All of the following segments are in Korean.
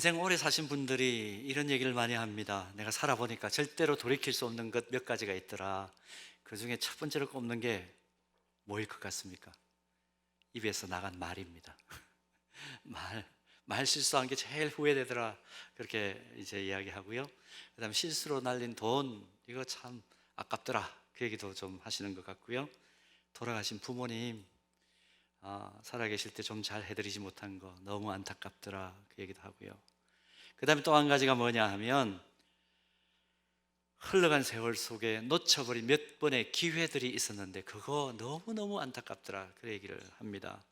인생 오래 사신 분들이 이런 얘기를 많이 합니다. 내가 살아보니까 절대로 돌이킬 수 없는 것 몇 가지가 있더라. 그 중에 첫 번째로 꼽는 게 뭐일 것 같습니까? 입에서 나간 말입니다. 말, 말 실수한 게 제일 후회되더라. 그렇게 이제 이야기하고요. 그 다음에 실수로 날린 돈, 이거 참 아깝더라. 그 얘기도 좀 하시는 것 같고요. 돌아가신 부모님, 아, 살아계실 때 좀 잘 해드리지 못한 거 너무 안타깝더라. 그 얘기도 하고요. 그 다음에 또 한 가지가 뭐냐 하면 흘러간 세월 속에 놓쳐버린 몇 번의 기회들이 있었는데 그거 너무너무 안타깝더라. 그 얘기를 합니다.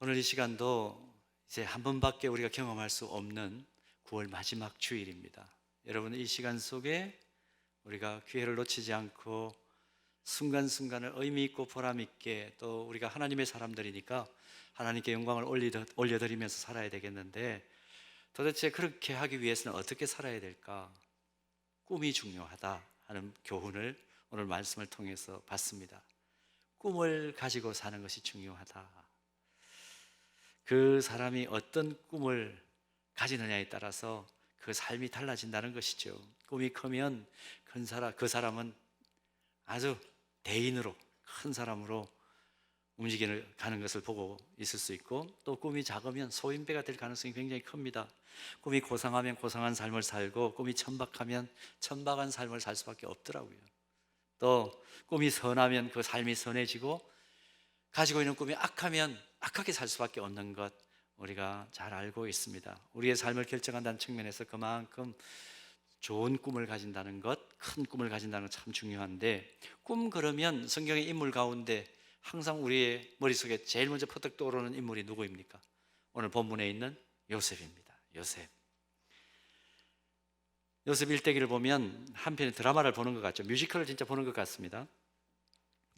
오늘 이 시간도 이제 한 번밖에 우리가 경험할 수 없는 9월 마지막 주일입니다. 여러분 이 시간 속에 우리가 기회를 놓치지 않고 순간순간을 의미 있고 보람 있게 또 우리가 하나님의 사람들이니까 하나님께 영광을 올려드리면서 살아야 되겠는데 도대체 그렇게 하기 위해서는 어떻게 살아야 될까? 꿈이 중요하다 하는 교훈을 오늘 말씀을 통해서 봤습니다. 꿈을 가지고 사는 것이 중요하다. 그 사람이 어떤 꿈을 가지느냐에 따라서 그 삶이 달라진다는 것이죠. 꿈이 크면 큰 사람, 그 사람은 아주 대인으로 큰 사람으로 움직이는 가는 것을 보고 있을 수 있고 또 꿈이 작으면 소인배가 될 가능성이 굉장히 큽니다. 꿈이 고상하면 고상한 삶을 살고 꿈이 천박하면 천박한 삶을 살 수밖에 없더라고요. 또 꿈이 선하면 그 삶이 선해지고 가지고 있는 꿈이 악하면 악하게 살 수밖에 없는 것 우리가 잘 알고 있습니다. 우리의 삶을 결정한다는 측면에서 그만큼 좋은 꿈을 가진다는 것, 큰 꿈을 가진다는 것 참 중요한데 꿈 그러면 성경의 인물 가운데 항상 우리의 머릿속에 제일 먼저 퍼뜩 떠오르는 인물이 누구입니까? 오늘 본문에 있는 요셉입니다. 요셉. 요셉 일대기를 보면 한편의 드라마를 보는 것 같죠. 뮤지컬을 진짜 보는 것 같습니다.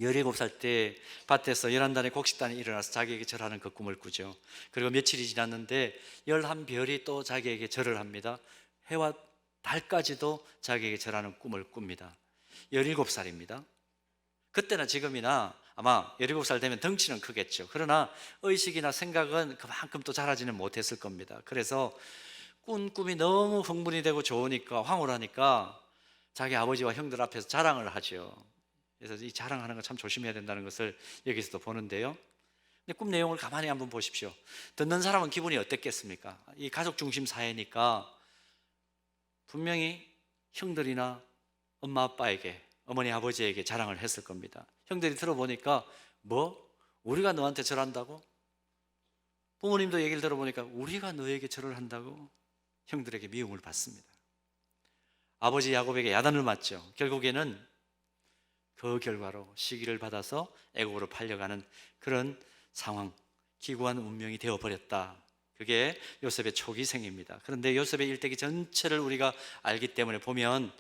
17살 때 밭에서 11단의 곡식단이 일어나서 자기에게 절하는 그 꿈을 꾸죠. 그리고 며칠이 지났는데 11별이 또 자기에게 절을 합니다. 해와 달까지도 자기에게 절하는 꿈을 꿉니다. 17살입니다. 그때나 지금이나 아마 17살 되면 덩치는 크겠죠. 그러나 의식이나 생각은 그만큼 또 자라지는 못했을 겁니다. 그래서 꾼 꿈이 너무 흥분이 되고 좋으니까 황홀하니까 자기 아버지와 형들 앞에서 자랑을 하죠. 그래서 이 자랑하는 거 참 조심해야 된다는 것을 여기서도 보는데요. 근데 꿈 내용을 가만히 한번 보십시오. 듣는 사람은 기분이 어땠겠습니까? 이 가족 중심 사회니까 분명히 형들이나 엄마 아빠에게 어머니 아버지에게 자랑을 했을 겁니다. 형들이 들어보니까 뭐 우리가 너한테 절한다고? 부모님도 얘기를 들어보니까 우리가 너에게 절을 한다고 형들에게 미움을 받습니다. 아버지 야곱에게 야단을 맞죠. 결국에는 그 결과로 시기를 받아서 애국으로 팔려가는 그런 상황, 기구한 운명이 되어 버렸다. 그게 요셉의 초기생입니다. 그런데 요셉의 일대기 전체를 우리가 알기 때문에 보면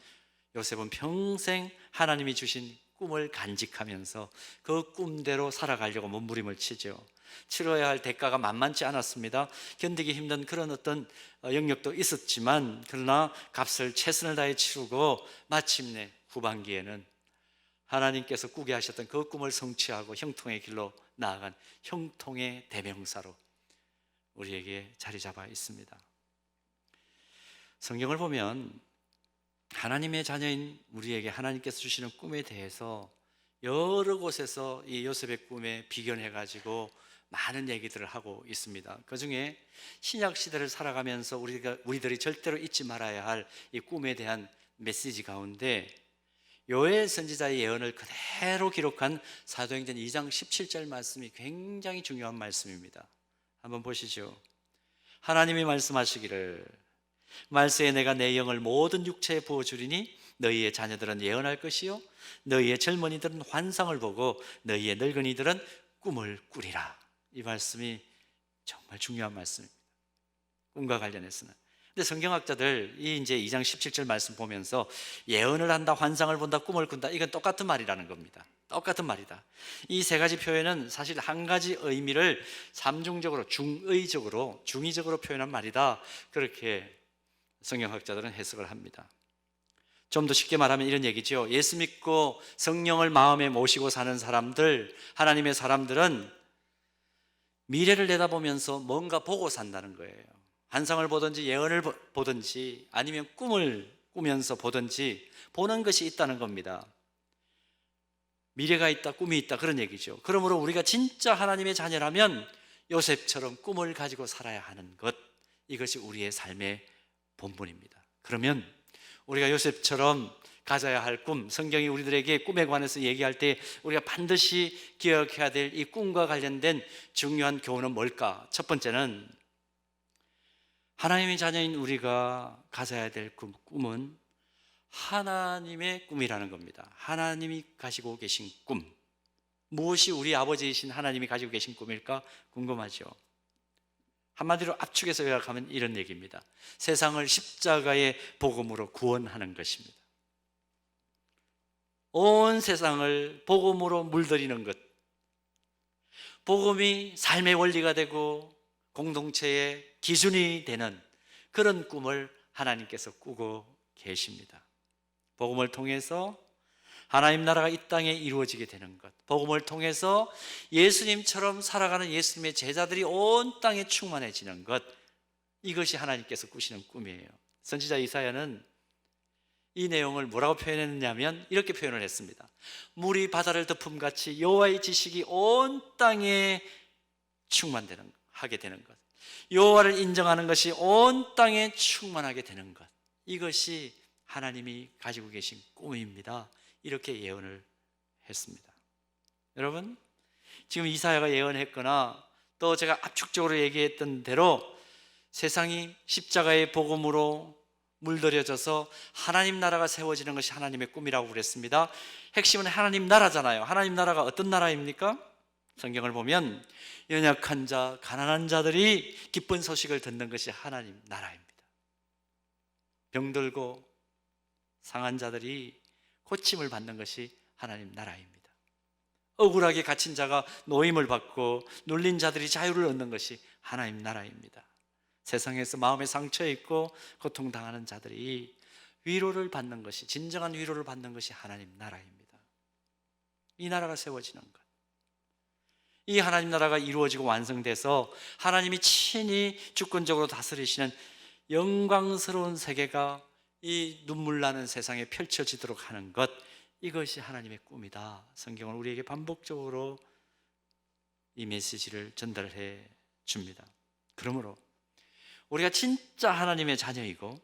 요셉은 평생 하나님이 주신 꿈을 간직하면서 그 꿈대로 살아가려고 몸부림을 치죠. 치러야 할 대가가 만만치 않았습니다. 견디기 힘든 그런 어떤 어, 영역도 있었지만 그러나 값을 최선을 다해 치르고 마침내 후반기에는 하나님께서 꾸게 하셨던 그 꿈을 성취하고 형통의 길로 나아간 형통의 대명사로 우리에게 자리 잡아 있습니다. 성경을 보면 하나님의 자녀인 우리에게 하나님께서 주시는 꿈에 대해서 여러 곳에서 이 요셉의 꿈에 비견해 가지고 많은 얘기들을 하고 있습니다. 그 중에 신약 시대를 살아가면서 우리가 우리들이 절대로 잊지 말아야 할 이 꿈에 대한 메시지 가운데 요엘 선지자의 예언을 그대로 기록한 사도행전 2장 17절 말씀이 굉장히 중요한 말씀입니다. 한번 보시죠. 하나님이 말씀하시기를 말세에 내가 내 영을 모든 육체에 부어 주리니 너희의 자녀들은 예언할 것이요 너희의 젊은이들은 환상을 보고 너희의 늙은이들은 꿈을 꾸리라. 이 말씀이 정말 중요한 말씀입니다. 꿈과 관련해서는. 근데 성경학자들 이 이제 2장 17절 말씀 보면서 예언을 한다, 환상을 본다, 꿈을 꾼다. 이건 똑같은 말이라는 겁니다. 똑같은 말이다. 이 세 가지 표현은 사실 한 가지 의미를 삼중적으로, 중의적으로, 중의적으로 표현한 말이다. 그렇게 성경학자들은 해석을 합니다. 좀 더 쉽게 말하면 이런 얘기죠. 예수 믿고 성령을 마음에 모시고 사는 사람들, 하나님의 사람들은 미래를 내다보면서 뭔가 보고 산다는 거예요. 환상을 보든지 예언을 보- 보든지 아니면 꿈을 꾸면서 보든지 보는 것이 있다는 겁니다. 미래가 있다, 꿈이 있다 그런 얘기죠. 그러므로 우리가 진짜 하나님의 자녀라면 요셉처럼 꿈을 가지고 살아야 하는 것 이것이 우리의 삶의 본분입니다. 그러면 우리가 요셉처럼 가져야 할 꿈, 성경이 우리들에게 꿈에 관해서 얘기할 때 우리가 반드시 기억해야 될 이 꿈과 관련된 중요한 교훈은 뭘까? 첫 번째는 하나님의 자녀인 우리가 가져야 될 꿈, 꿈은 하나님의 꿈이라는 겁니다. 하나님이 가지고 계신 꿈. 무엇이 우리 아버지이신 하나님이 가지고 계신 꿈일까 궁금하죠. 한마디로 압축해서 요약하면 이런 얘기입니다. 세상을 십자가의 복음으로 구원하는 것입니다. 온 세상을 복음으로 물들이는 것. 복음이 삶의 원리가 되고 공동체의 기준이 되는 그런 꿈을 하나님께서 꾸고 계십니다. 복음을 통해서 하나님 나라가 이 땅에 이루어지게 되는 것. 복음을 통해서 예수님처럼 살아가는 예수님의 제자들이 온 땅에 충만해지는 것. 이것이 하나님께서 꾸시는 꿈이에요. 선지자 이사야는 이 내용을 뭐라고 표현했느냐면 이렇게 표현을 했습니다. 물이 바다를 덮음 같이 여호와의 지식이 온 땅에 충만되는 하게 되는 것. 여호와를 인정하는 것이 온 땅에 충만하게 되는 것. 이것이 하나님이 가지고 계신 꿈입니다. 이렇게 예언을 했습니다. 여러분, 지금 이사야가 예언했거나 또 제가 압축적으로 얘기했던 대로 세상이 십자가의 복음으로 물들여져서 하나님 나라가 세워지는 것이 하나님의 꿈이라고 그랬습니다. 핵심은 하나님 나라잖아요. 하나님 나라가 어떤 나라입니까? 성경을 보면 연약한 자, 가난한 자들이 기쁜 소식을 듣는 것이 하나님 나라입니다. 병들고 상한 자들이 고침을 받는 것이 하나님 나라입니다. 억울하게 갇힌 자가 노임을 받고 눌린 자들이 자유를 얻는 것이 하나님 나라입니다. 세상에서 마음에 상처 있고 고통당하는 자들이 위로를 받는 것이 진정한 위로를 받는 것이 하나님 나라입니다. 이 나라가 세워지는 것. 이 하나님 나라가 이루어지고 완성돼서 하나님이 친히 주권적으로 다스리시는 영광스러운 세계가 이 눈물 나는 세상에 펼쳐지도록 하는 것 이것이 하나님의 꿈이다. 성경은 우리에게 반복적으로 이 메시지를 전달해 줍니다. 그러므로 우리가 진짜 하나님의 자녀이고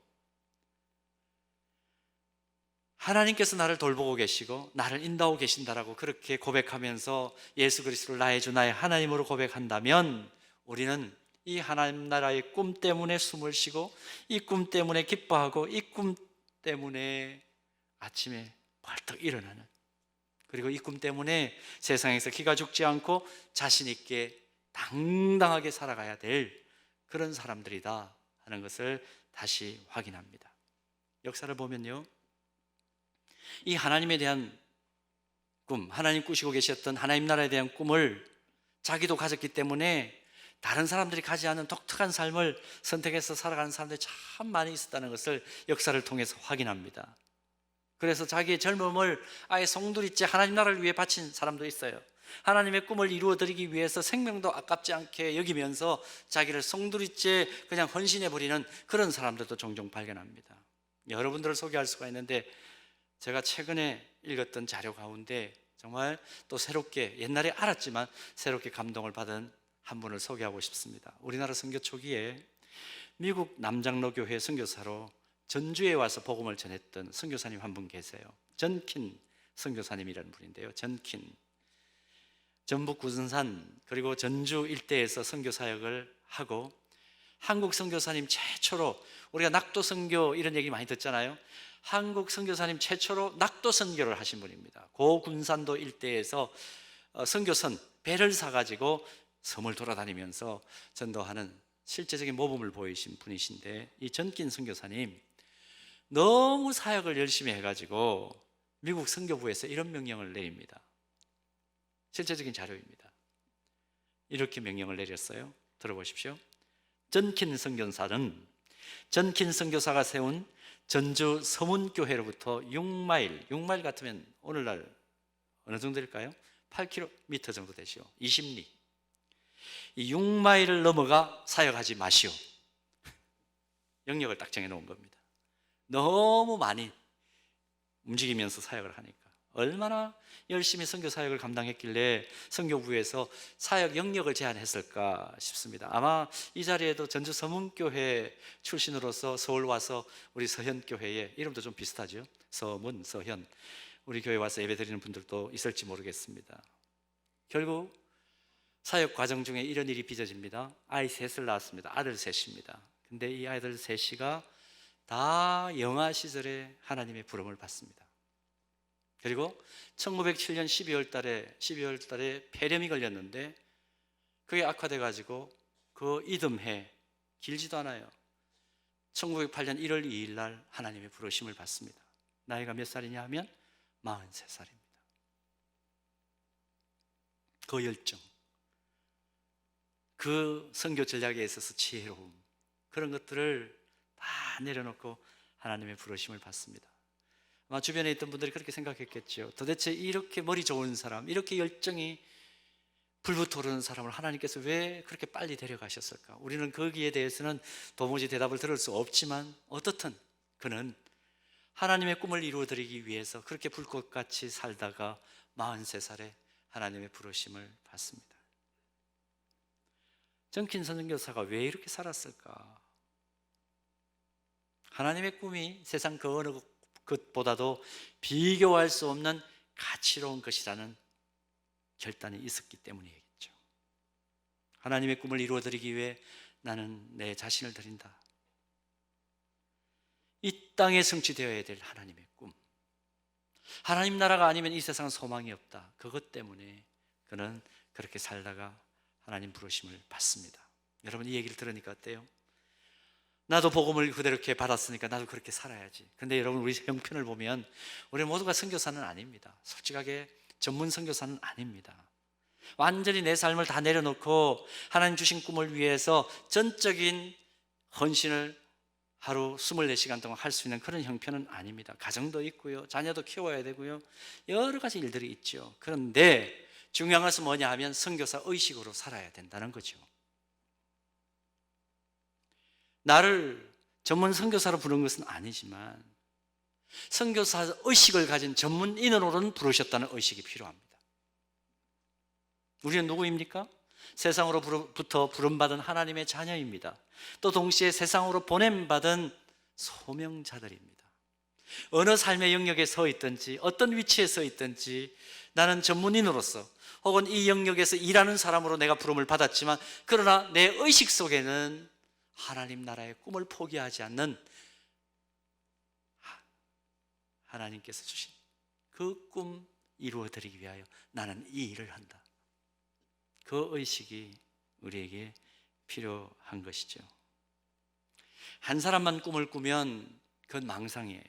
하나님께서 나를 돌보고 계시고 나를 인도하고 계신다라고 그렇게 고백하면서 예수 그리스도를 나의 주 나의 하나님으로 고백한다면 우리는 이 하나님 나라의 꿈 때문에 숨을 쉬고 이 꿈 때문에 기뻐하고 이 꿈 때문에 아침에 벌떡 일어나는 그리고 이 꿈 때문에 세상에서 기가 죽지 않고 자신 있게 당당하게 살아가야 될 그런 사람들이다 하는 것을 다시 확인합니다. 역사를 보면요. 이 하나님에 대한 꿈, 하나님 꾸시고 계셨던 하나님 나라에 대한 꿈을 자기도 가졌기 때문에 다른 사람들이 가지 않은 독특한 삶을 선택해서 살아가는 사람들이 참 많이 있었다는 것을 역사를 통해서 확인합니다. 그래서 자기의 젊음을 아예 송두리째 하나님 나라를 위해 바친 사람도 있어요. 하나님의 꿈을 이루어 드리기 위해서 생명도 아깝지 않게 여기면서 자기를 송두리째 그냥 헌신해 버리는 그런 사람들도 종종 발견합니다. 여러분들을 소개할 수가 있는데 제가 최근에 읽었던 자료 가운데 정말 또 새롭게 옛날에 알았지만 새롭게 감동을 받은 한 분을 소개하고 싶습니다. 우리나라 선교 초기에 미국 남장로 교회 선교사로 전주에 와서 복음을 전했던 선교사님 한 분 계세요. 전킨 선교사님이라는 분인데요. 전킨 전북 구승산 그리고 전주 일대에서 선교 사역을 하고 한국 선교사님 최초로 우리가 낙도 선교 이런 얘기 많이 듣잖아요. 한국 선교사님 최초로 낙도 선교를 하신 분입니다. 고군산도 일대에서 어, 선교선 배를 사 가지고 섬을 돌아다니면서 전도하는 실제적인 모범을 보이신 분이신데 이 전긴 선교사님 너무 사역을 열심히 해가지고 미국 선교부에서 이런 명령을 내립니다. 실제적인 자료입니다. 이렇게 명령을 내렸어요. 들어보십시오. 전킨 선교사는 전킨 선교사가 세운 전주 서문교회로부터 6마일, 6마일 같으면 오늘날 어느 정도일까요? 8km 정도 되시오. 20리. 이 6마일을 넘어가 사역하지 마시오. 영역을 딱 정해 놓은 겁니다. 너무 많이 움직이면서 사역을 하니까 얼마나 열심히 선교 사역을 감당했길래 선교부에서 사역 영역을 제한했을까 싶습니다. 아마 이 자리에도 전주 서문교회 출신으로서 서울 와서 우리 서현 교회에 이름도 좀 비슷하죠. 서문, 서현 우리 교회 와서 예배드리는 분들도 있을지 모르겠습니다. 결국 사역 과정 중에 이런 일이 빚어집니다. 아이 셋을 낳았습니다. 아들 셋입니다. 근데 이 아이들 셋이가 다 영아 시절에 하나님의 부름을 받습니다. 그리고 1907년 12월 달에 12월 달에 폐렴이 걸렸는데 그게 악화돼 가지고 그 이듬해 길지도 않아요. 1908년 1월 2일 날 하나님의 부르심을 받습니다. 나이가 몇 살이냐 하면 43살입니다. 그 열정, 그 선교 전략에 있어서 지혜로움, 그런 것들을 다 내려놓고 하나님의 부르심을 받습니다. 아마 주변에 있던 분들이 그렇게 생각했겠죠. 도대체 이렇게 머리 좋은 사람, 이렇게 열정이 불부터 오르는 사람을 하나님께서 왜 그렇게 빨리 데려가셨을까? 우리는 거기에 대해서는 도무지 대답을 들을 수 없지만 어떻든 그는 하나님의 꿈을 이루어드리기 위해서 그렇게 불꽃같이 살다가 43살에 하나님의 부르심을 받습니다. 정킨 선교사가 왜 이렇게 살았을까? 하나님의 꿈이 세상 그 어느 것보다도 비교할 수 없는 가치로운 것이라는 결단이 있었기 때문이겠죠. 하나님의 꿈을 이루어드리기 위해 나는 내 자신을 드린다. 이 땅에 성취되어야 될 하나님의 꿈. 하나님 나라가 아니면 이 세상은 소망이 없다. 그것 때문에 그는 그렇게 살다가 하나님 부르심을 받습니다. 여러분 이 얘기를 들으니까 어때요? 나도 복음을 그대로 이렇게 받았으니까 나도 그렇게 살아야지. 근데 여러분 우리 형편을 보면 우리 모두가 선교사는 아닙니다. 솔직하게 전문 선교사는 아닙니다. 완전히 내 삶을 다 내려놓고 하나님 주신 꿈을 위해서 전적인 헌신을 하루 24시간 동안 할 수 있는 그런 형편은 아닙니다. 가정도 있고요. 자녀도 키워야 되고요. 여러 가지 일들이 있죠. 그런데 중요한 것은 뭐냐 하면 선교사 의식으로 살아야 된다는 거죠. 나를 전문 선교사로 부른 것은 아니지만 선교사 의식을 가진 전문인으로는 부르셨다는 의식이 필요합니다. 우리는 누구입니까? 세상으로부터 부름받은 하나님의 자녀입니다. 또 동시에 세상으로 보냄받은 소명자들입니다. 어느 삶의 영역에 서 있든지 어떤 위치에 서 있든지 나는 전문인으로서 혹은 이 영역에서 일하는 사람으로 내가 부름을 받았지만 그러나 내 의식 속에는 하나님 나라의 꿈을 포기하지 않는 하나님께서 주신 그 꿈 이루어드리기 위하여 나는 이 일을 한다. 그 의식이 우리에게 필요한 것이죠. 한 사람만 꿈을 꾸면 그건 망상이에요.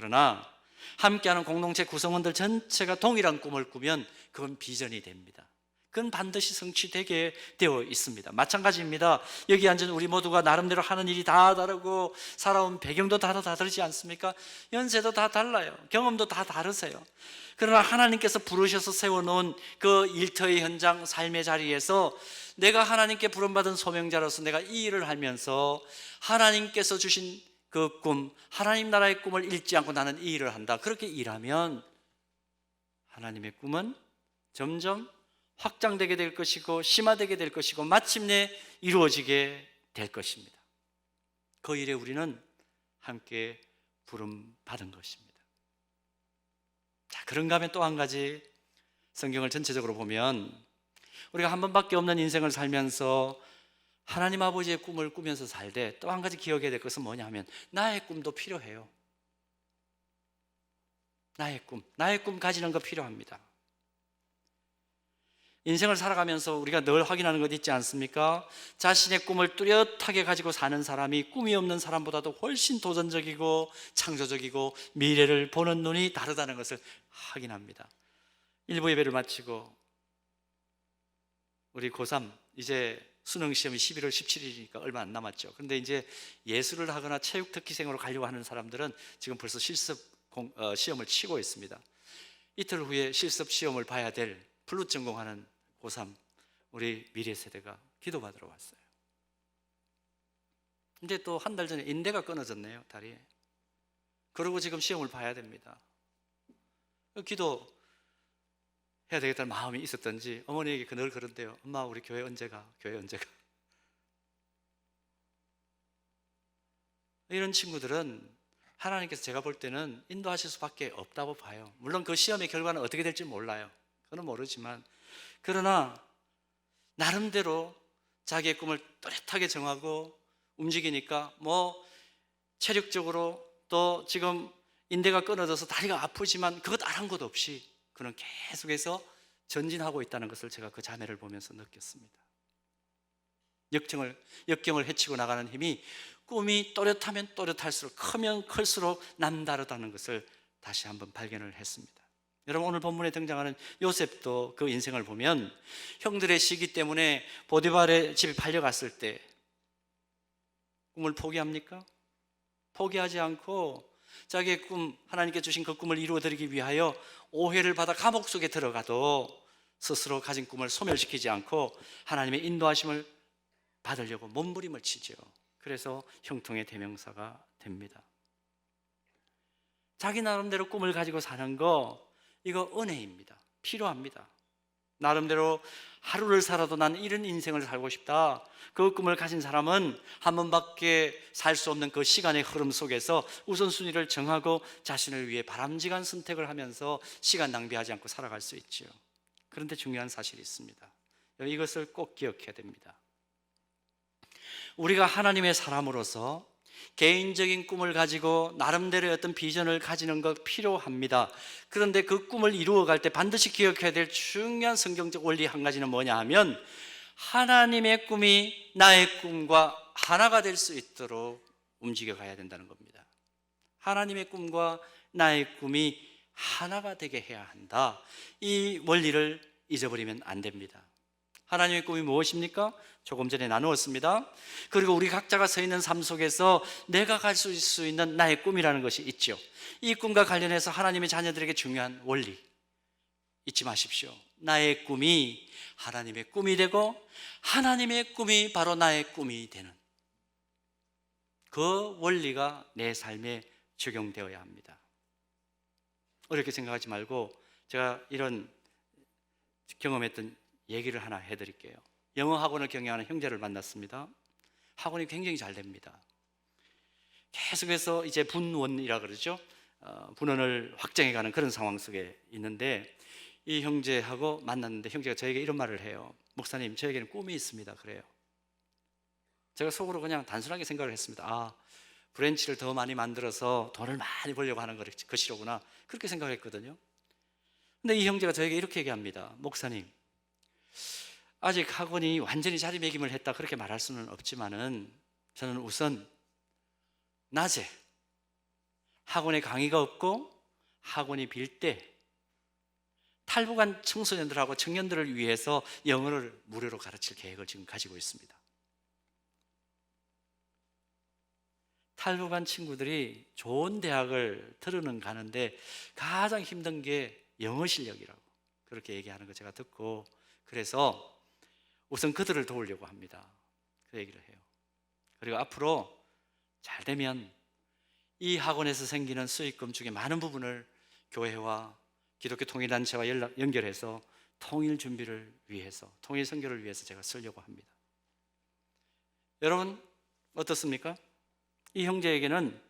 그러나 함께하는 공동체 구성원들 전체가 동일한 꿈을 꾸면 그건 비전이 됩니다. 그건 반드시 성취되게 되어 있습니다. 마찬가지입니다. 여기 앉은 우리 모두가 나름대로 하는 일이 다 다르고 살아온 배경도 다 다르지 않습니까? 연세도 다 달라요. 경험도 다 다르세요. 그러나 하나님께서 부르셔서 세워놓은 그 일터의 현장, 삶의 자리에서 내가 하나님께 부름받은 소명자로서 내가 이 일을 하면서 하나님께서 주신 그 꿈, 하나님 나라의 꿈을 잃지 않고 나는 이 일을 한다. 그렇게 일하면 하나님의 꿈은 점점 확장되게 될 것이고 심화되게 될 것이고 마침내 이루어지게 될 것입니다. 그 일에 우리는 함께 부름 받은 것입니다. 자, 그런가 하면 또 한 가지 성경을 전체적으로 보면 우리가 한 번밖에 없는 인생을 살면서 하나님 아버지의 꿈을 꾸면서 살되 또한 가지 기억해야 될 것은 뭐냐 하면 나의 꿈도 필요해요. 나의 꿈, 나의 꿈 가지는 거 필요합니다. 인생을 살아가면서 우리가 늘 확인하는 것 있지 않습니까? 자신의 꿈을 뚜렷하게 가지고 사는 사람이 꿈이 없는 사람보다도 훨씬 도전적이고 창조적이고 미래를 보는 눈이 다르다는 것을 확인합니다. 일부 예배를 마치고 우리 고3 이제 수능 시험이 11월 17일이니까 얼마 안 남았죠. 그런데 이제 예술을 하거나 체육 특기생으로 가려고 하는 사람들은 지금 벌써 실습 공, 어, 시험을 치고 있습니다. 이틀 후에 실습 시험을 봐야 될 플룻 전공하는 고3 우리 미래 세대가 기도받으러 왔어요. 근데 또 한 달 전에 인대가 끊어졌네요, 다리에. 그러고 지금 시험을 봐야 됩니다. 기도 해야 되겠다는 마음이 있었던지 어머니에게 늘 그런데요. 엄마 우리 교회 언제 가? 교회 언제 가? 이런 친구들은 하나님께서 제가 볼 때는 인도하실 수밖에 없다고 봐요. 물론 그 시험의 결과는 어떻게 될지 몰라요. 그건 모르지만 그러나 나름대로 자기의 꿈을 또렷하게 정하고 움직이니까 뭐 체력적으로 또 지금 인대가 끊어져서 다리가 아프지만 그것 아랑곳 없이 그는 계속해서 전진하고 있다는 것을 제가 그 자매를 보면서 느꼈습니다. 역경을 역경을 헤치고 나가는 힘이 꿈이 또렷하면 또렷할수록 크면 클수록 남다르다는 것을 다시 한번 발견을 했습니다. 여러분 오늘 본문에 등장하는 요셉도 그 인생을 보면 형들의 시기 때문에 보디발의 집에 팔려갔을 때 꿈을 포기합니까? 포기하지 않고 자기의 꿈 하나님께 주신 그 꿈을 이루어 드리기 위하여 오해를 받아 감옥 속에 들어가도 스스로 가진 꿈을 소멸시키지 않고 하나님의 인도하심을 받으려고 몸부림을 치죠. 그래서 형통의 대명사가 됩니다. 자기 나름대로 꿈을 가지고 사는 거 이거 은혜입니다. 필요합니다. 나름대로 하루를 살아도 난 이런 인생을 살고 싶다. 그 꿈을 가진 사람은 한 번밖에 살 수 없는 그 시간의 흐름 속에서 우선순위를 정하고 자신을 위해 바람직한 선택을 하면서 시간 낭비하지 않고 살아갈 수 있지요. 그런데 중요한 사실이 있습니다. 이것을 꼭 기억해야 됩니다. 우리가 하나님의 사람으로서 개인적인 꿈을 가지고 나름대로의 어떤 비전을 가지는 것 필요합니다. 그런데 그 꿈을 이루어 갈 때 반드시 기억해야 될 중요한 성경적 원리 한 가지는 뭐냐 하면 하나님의 꿈이 나의 꿈과 하나가 될 수 있도록 움직여 가야 된다는 겁니다. 하나님의 꿈과 나의 꿈이 하나가 되게 해야 한다. 이 원리를 잊어버리면 안 됩니다. 하나님의 꿈이 무엇입니까? 조금 전에 나누었습니다. 그리고 우리 각자가 서 있는 삶 속에서 내가 갈 수 있는 나의 꿈이라는 것이 있죠. 이 꿈과 관련해서 하나님의 자녀들에게 중요한 원리 잊지 마십시오. 나의 꿈이 하나님의 꿈이 되고 하나님의 꿈이 바로 나의 꿈이 되는 그 원리가 내 삶에 적용되어야 합니다. 어렵게 생각하지 말고 제가 이런 경험했던 얘기를 하나 해드릴게요. 영어 학원을 경영하는 형제를 만났습니다. 학원이 굉장히 잘 됩니다. 계속해서 이제 분원이라 그러죠. 어, 분원을 확장해가는 그런 상황 속에 있는데 이 형제하고 만났는데 형제가 저에게 이런 말을 해요. 목사님, 저에게는 꿈이 있습니다. 그래요. 제가 속으로 그냥 단순하게 생각을 했습니다. 아, 브랜치를 더 많이 만들어서 돈을 많이 벌려고 하는 것이로구나. 그렇게 생각했거든요. 근데 이 형제가 저에게 이렇게 얘기합니다. 목사님, 아직 학원이 완전히 자리매김을 했다 그렇게 말할 수는 없지만은 저는 우선 낮에 학원에 강의가 없고 학원이 빌 때 탈북한 청소년들하고 청년들을 위해서 영어를 무료로 가르칠 계획을 지금 가지고 있습니다. 탈북한 친구들이 좋은 대학을 들으는 가는데 가장 힘든 게 영어 실력이라고 그렇게 얘기하는 거 제가 듣고 그래서 우선 그들을 도우려고 합니다. 그 얘기를 해요. 그리고 앞으로 잘 되면 이 학원에서 생기는 수익금 중에 많은 부분을 교회와 기독교 통일단체와 연락, 연결해서 통일 준비를 위해서, 통일 선교를 위해서 제가 쓰려고 합니다. 여러분, 어떻습니까? 이 형제에게는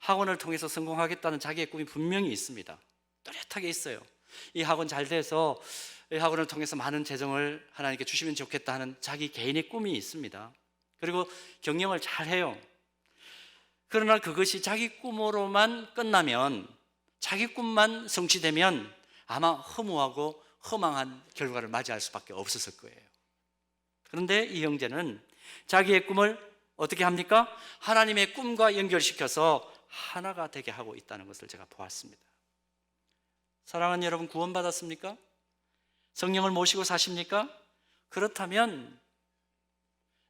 학원을 통해서 성공하겠다는 자기의 꿈이 분명히 있습니다. 뚜렷하게 있어요. 이 학원 잘 돼서 이 학원을 통해서 많은 재정을 하나님께 주시면 좋겠다 하는 자기 개인의 꿈이 있습니다. 그리고 경영을 잘 해요. 그러나 그것이 자기 꿈으로만 끝나면 자기 꿈만 성취되면 아마 허무하고 허망한 결과를 맞이할 수밖에 없었을 거예요. 그런데 이 형제는 자기의 꿈을 어떻게 합니까? 하나님의 꿈과 연결시켜서 하나가 되게 하고 있다는 것을 제가 보았습니다. 사랑하는 여러분 구원받았습니까? 성령을 모시고 사십니까? 그렇다면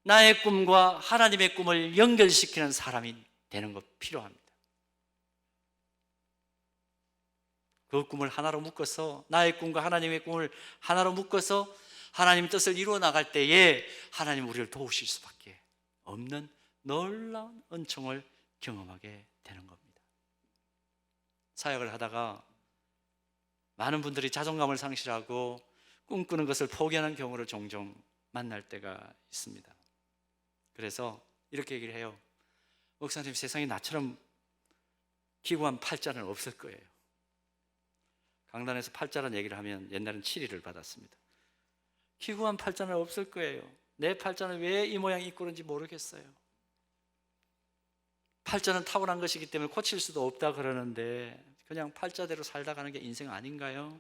나의 꿈과 하나님의 꿈을 연결시키는 사람이 되는 것 필요합니다. 그 꿈을 하나로 묶어서 나의 꿈과 하나님의 꿈을 하나로 묶어서 하나님 뜻을 이루어 나갈 때에 하나님 우리를 도우실 수밖에 없는 놀라운 은총을 경험하게 되는 겁니다. 사역을 하다가 많은 분들이 자존감을 상실하고 꿈꾸는 것을 포기하는 경우를 종종 만날 때가 있습니다. 그래서 이렇게 얘기를 해요. 목사님 세상에 나처럼 기구한 팔자는 없을 거예요. 강단에서 팔자란 얘기를 하면 옛날엔 7위를 받았습니다. 기구한 팔자는 없을 거예요. 내 팔자는 왜 이 모양이 있고 그런지 모르겠어요. 팔자는 타고난 것이기 때문에 고칠 수도 없다 그러는데 그냥 팔자대로 살다 가는 게 인생 아닌가요?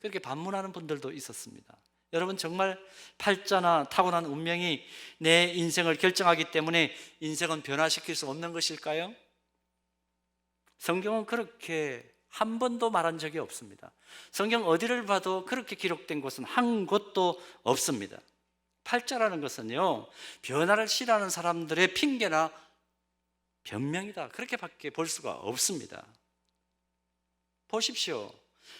그렇게 반문하는 분들도 있었습니다. 여러분 정말 팔자나 타고난 운명이 내 인생을 결정하기 때문에 인생은 변화시킬 수 없는 것일까요? 성경은 그렇게 한 번도 말한 적이 없습니다. 성경 어디를 봐도 그렇게 기록된 곳은 한 곳도 없습니다. 팔자라는 것은요, 변화를 싫어하는 사람들의 핑계나 변명이다. 그렇게밖에 볼 수가 없습니다. 보십시오.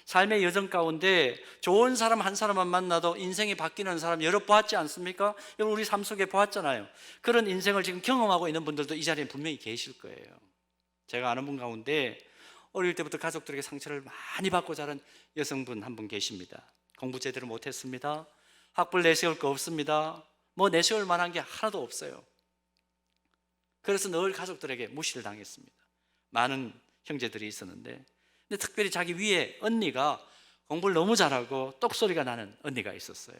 삶의 여정 가운데 좋은 사람 한 사람만 만나도 인생이 바뀌는 사람 여러 보았지 않습니까? 여러분 우리 삶 속에 보았잖아요. 그런 인생을 지금 경험하고 있는 분들도 이 자리에 분명히 계실 거예요. 제가 아는 분 가운데 어릴 때부터 가족들에게 상처를 많이 받고 자란 여성분 한 분 계십니다. 공부 제대로 못했습니다. 학벌 내세울 거 없습니다. 뭐 내세울 만한 게 하나도 없어요. 그래서 늘 가족들에게 무시를 당했습니다. 많은 형제들이 있었는데 근데 특별히 자기 위에 언니가 공부를 너무 잘하고 똑소리가 나는 언니가 있었어요.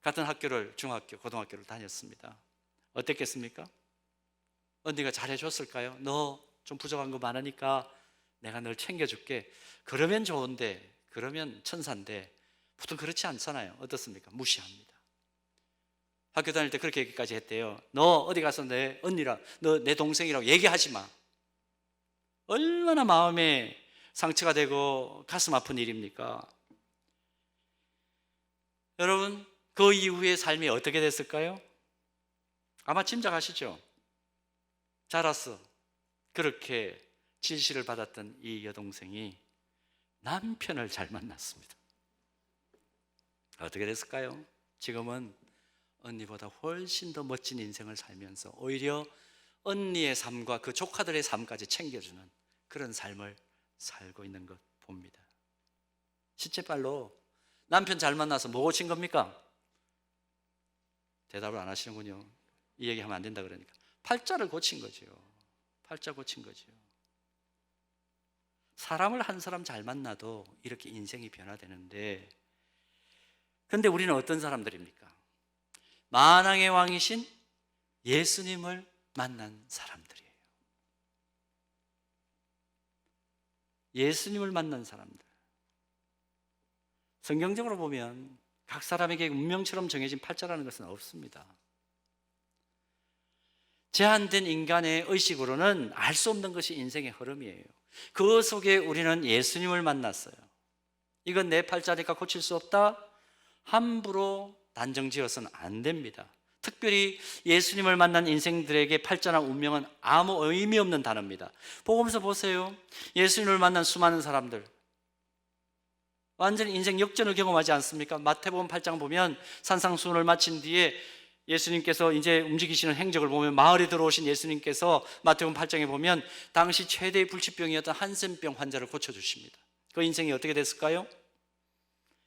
같은 학교를 중학교, 고등학교를 다녔습니다. 어땠겠습니까? 언니가 잘해줬을까요? 너 좀 부족한 거 많으니까 내가 널 챙겨줄게. 그러면 좋은데, 그러면 천사인데, 보통 그렇지 않잖아요. 어떻습니까? 무시합니다. 학교 다닐 때 그렇게 얘기까지 했대요. 너 어디 가서 내 언니라, 너내 동생이라고 얘기하지 마. 얼마나 마음에 상처가 되고 가슴 아픈 일입니까? 여러분, 그 이후의 삶이 어떻게 됐을까요? 아마 짐작하시죠? 자라서 그렇게 진실을 받았던 이 여동생이 남편을 잘 만났습니다. 어떻게 됐을까요? 지금은 언니보다 훨씬 더 멋진 인생을 살면서 오히려 언니의 삶과 그 조카들의 삶까지 챙겨주는 그런 삶을 살고 있는 것 봅니다. 실제발로 남편 잘 만나서 뭐 고친 겁니까? 대답을 안 하시는군요. 이 얘기 하면 안 된다 그러니까 팔자를 고친 거죠. 팔자 고친 거죠. 사람을 한 사람 잘 만나도 이렇게 인생이 변화되는데 근데 우리는 어떤 사람들입니까? 만왕의 왕이신 예수님을 만난 사람들이에요. 예수님을 만난 사람들. 성경적으로 보면 각 사람에게 운명처럼 정해진 팔자라는 것은 없습니다. 제한된 인간의 의식으로는 알 수 없는 것이 인생의 흐름이에요. 그 속에 우리는 예수님을 만났어요. 이건 내 팔자니까 고칠 수 없다? 함부로 단정 지어서는 안 됩니다. 특별히 예수님을 만난 인생들에게 팔자나 운명은 아무 의미 없는 단어입니다. 보면서 보세요. 예수님을 만난 수많은 사람들. 완전히 인생 역전을 경험하지 않습니까? 마태복음 8장 보면 산상수훈을 마친 뒤에 예수님께서 이제 움직이시는 행적을 보면 마을에 들어오신 예수님께서 마태복음 8장에 보면 당시 최대의 불치병이었던 한센병 환자를 고쳐 주십니다. 그 인생이 어떻게 됐을까요?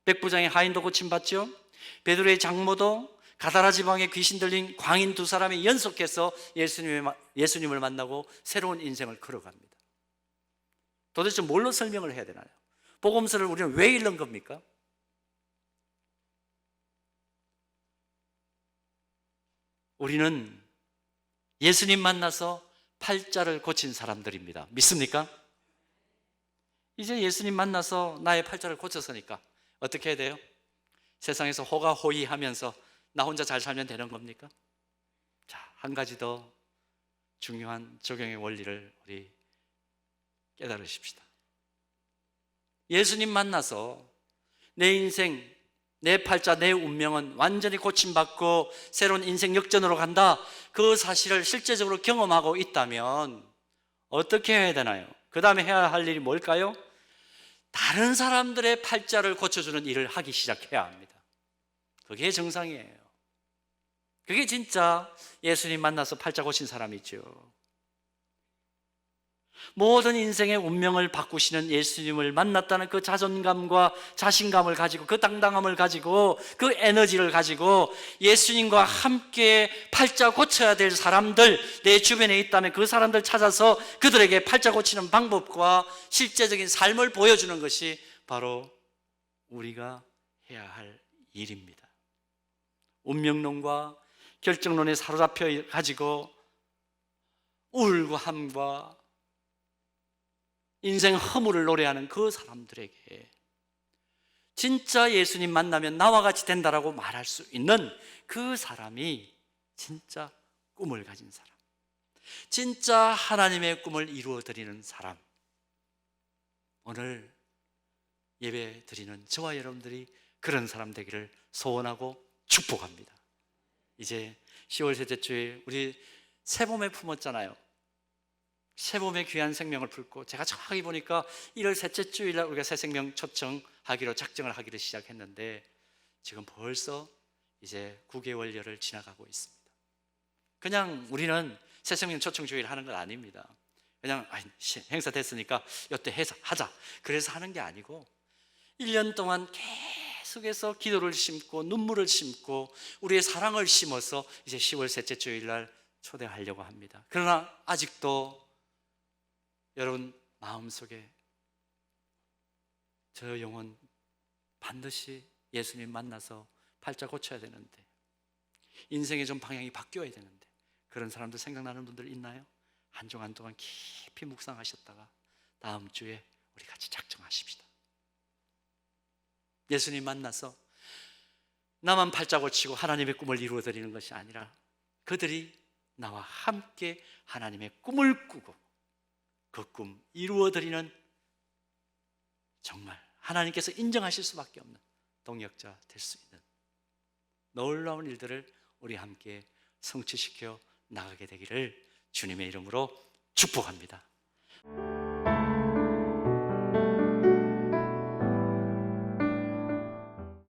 백부장의 하인도 고침받죠? 베드로의 장모도 가다라 지방에 귀신 들린 광인 두 사람이 연속해서 예수님을 만나고 새로운 인생을 걸어갑니다. 도대체 뭘로 설명을 해야 되나요? 복음서를 우리는 왜 읽는 겁니까? 우리는 예수님 만나서 팔자를 고친 사람들입니다. 믿습니까? 이제 예수님 만나서 나의 팔자를 고쳤으니까 어떻게 해야 돼요? 세상에서 호가호위 하면서 나 혼자 잘 살면 되는 겁니까? 자, 한 가지 더 중요한 적용의 원리를 우리 깨달으십시다. 예수님 만나서 내 인생, 내 팔자, 내 운명은 완전히 고침받고 새로운 인생 역전으로 간다. 그 사실을 실제적으로 경험하고 있다면 어떻게 해야 되나요? 그 다음에 해야 할 일이 뭘까요? 다른 사람들의 팔자를 고쳐주는 일을 하기 시작해야 합니다. 그게 정상이에요. 그게 진짜 예수님 만나서 팔자 고친 사람이죠. 모든 인생의 운명을 바꾸시는 예수님을 만났다는 그 자존감과 자신감을 가지고 그 당당함을 가지고 그 에너지를 가지고 예수님과 함께 팔자 고쳐야 될 사람들 내 주변에 있다면 그 사람들 찾아서 그들에게 팔자 고치는 방법과 실제적인 삶을 보여주는 것이 바로 우리가 해야 할 일입니다. 운명론과 결정론에 사로잡혀 가지고 우울과 인생 허물을 노래하는 그 사람들에게 진짜 예수님 만나면 나와 같이 된다라고 말할 수 있는 그 사람이 진짜 꿈을 가진 사람. 진짜 하나님의 꿈을 이루어 드리는 사람. 오늘 예배 드리는 저와 여러분들이 그런 사람 되기를 소원하고 축복합니다. 이제 10월 셋째 주에 우리 새봄에 품었잖아요. 새봄의 귀한 생명을 품고 제가 정확히 보니까 1월 셋째 주일 날 우리가 새 생명 초청하기로 작정을 하기로 시작했는데 지금 벌써 이제 9개월여를 지나가고 있습니다. 그냥 우리는 새 생명 초청 주일 하는 건 아닙니다. 그냥 시- 행사 됐으니까 이때 해서 하자. 그래서 하는 게 아니고 1년 동안 계속해서 기도를 심고 눈물을 심고 우리의 사랑을 심어서 이제 10월 셋째 주일날 초대하려고 합니다. 그러나 아직도 여러분 마음속에 저 영혼 반드시 예수님 만나서 팔자 고쳐야 되는데 인생의 좀 방향이 바뀌어야 되는데 그런 사람들 생각나는 분들 있나요? 한 주간 동안 깊이 묵상하셨다가 다음 주에 우리 같이 작정하십시다. 예수님 만나서 나만 팔자 고 치고 하나님의 꿈을 이루어 드리는 것이 아니라 그들이 나와 함께 하나님의 꿈을 꾸고 그 꿈 이루어 드리는 정말 하나님께서 인정하실 수밖에 없는 동역자 될 수 있는 놀라운 일들을 우리 함께 성취시켜 나가게 되기를 주님의 이름으로 축복합니다.